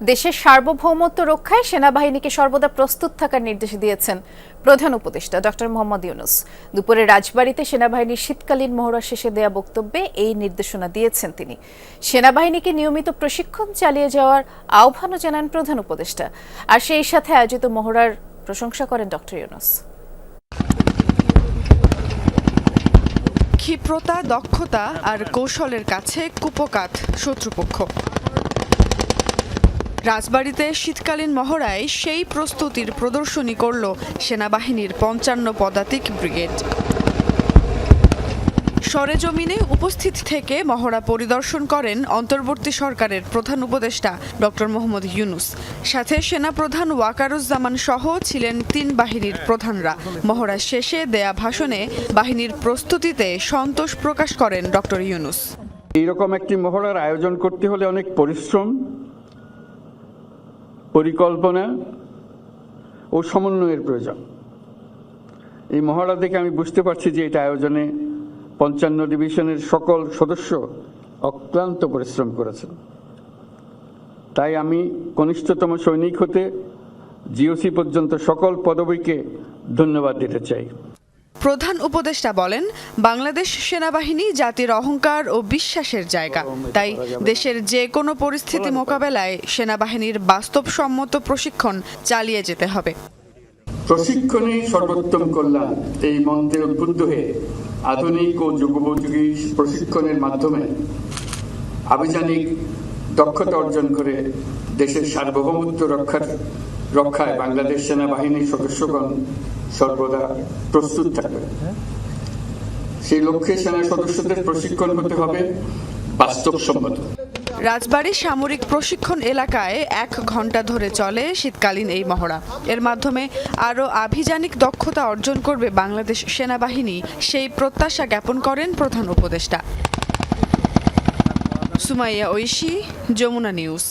দেশের সার্বভৌমত্ব রক্ষায় সেনাবাহিনীকে সর্বদা প্রস্তুত থাকার নির্দেশ দিয়েছেন প্রধান উপদেষ্টা ডক্টর মোহাম্মদ ইউনুস। দুপুরে রাজবাড়িতে সেনাবাহিনীর শীতকালীন মহড়া শেষে দেয়া বক্তব্যে এই নির্দেশনা দিয়েছেন তিনি। সেনাবাহিনীকে নিয়মিত প্রশিক্ষণ চালিয়ে যাওয়ার আহ্বানও জানান প্রধান উপদেষ্টা। আর সেই সাথে আয়োজিত মহড়ার প্রশংসা করেন ডক্টর ইউনুস। ক্ষিপ্রতা, দক্ষতা আর কৌশলের কাছে কুপকাত শত্রুপক্ষ। রাজবাড়িতে শীতকালীন মহড়ায় সেই প্রস্তুতির প্রদর্শনী করল সেনাবাহিনীর পঞ্চান্ন পদাতিক ব্রিগেড। সরেজমিনে উপস্থিত থেকে মহড়া পরিদর্শন করেন অন্তর্বর্তী সরকারের প্রধান উপদেষ্টা ডক্টর মোহাম্মদ ইউনুস। সাথে সেনাপ্রধান ওয়াকারুজ্জামান সহ ছিলেন তিন বাহিনীর প্রধানরা। মহড়া শেষে দেয়া ভাষণে বাহিনীর প্রস্তুতিতে সন্তোষ প্রকাশ করেন ডক্টর ইউনুস। এইরকম একটি মহড়ার আয়োজন করতে হলে অনেক পরিশ্রম পরিকল্পনা ও সমন্বয়ের প্রয়োজন। এই মহড়া দেখে আমি বুঝতে পারছি যে এটা আয়োজনে পঞ্চান্ন ডিভিশনের সকল সদস্য অক্লান্ত পরিশ্রম করেছেন। তাই আমি কনিষ্ঠতম সৈনিক হতে জিওসি পর্যন্ত সকল পদবীকে ধন্যবাদ দিতে চাই। প্রধান উপদেষ্টা বলেন, বাংলাদেশ সেনাবাহিনী জাতির অহংকার ও বিশ্বাসের জায়গা। তাই দেশের যে কোনো পরিস্থিতি মোকাবেলায় সেনাবাহিনীর বাস্তবসম্মত প্রশিক্ষণ চালিয়ে যেতে হবে। প্রশিক্ষণে সর্বোত্তম কল্যাণ এই মন্ত্রে উদ্বুদ্ধ হয়ে আধুনিক ও যুগোপযোগী প্রশিক্ষণের মাধ্যমে আভিযানিক দক্ষতা অর্জন করে দেশের সার্বভৌমত্ব রক্ষার রক্ষায় বাংলাদেশ সেনাবাহিনীর সদস্যগণ সর্বদা প্রস্তুত থাকবে। সেই লক্ষ্যে সেনা সদস্যদের প্রশিক্ষণ হতে হবে বাস্তবসম্মত। রাজবাড়ী সামরিক প্রশিক্ষণ এলাকায় এক ঘণ্টা ধরে চলে শীতকালীন এই মহড়া। এর মাধ্যমে আরও আভিযানিক দক্ষতা অর্জন করবে বাংলাদেশ সেনাবাহিনী, সেই প্রত্যাশা জ্ঞাপন করেন প্রধান উপদেষ্টা। সুমাইয়া ঐশী, যমুনা নিউজ।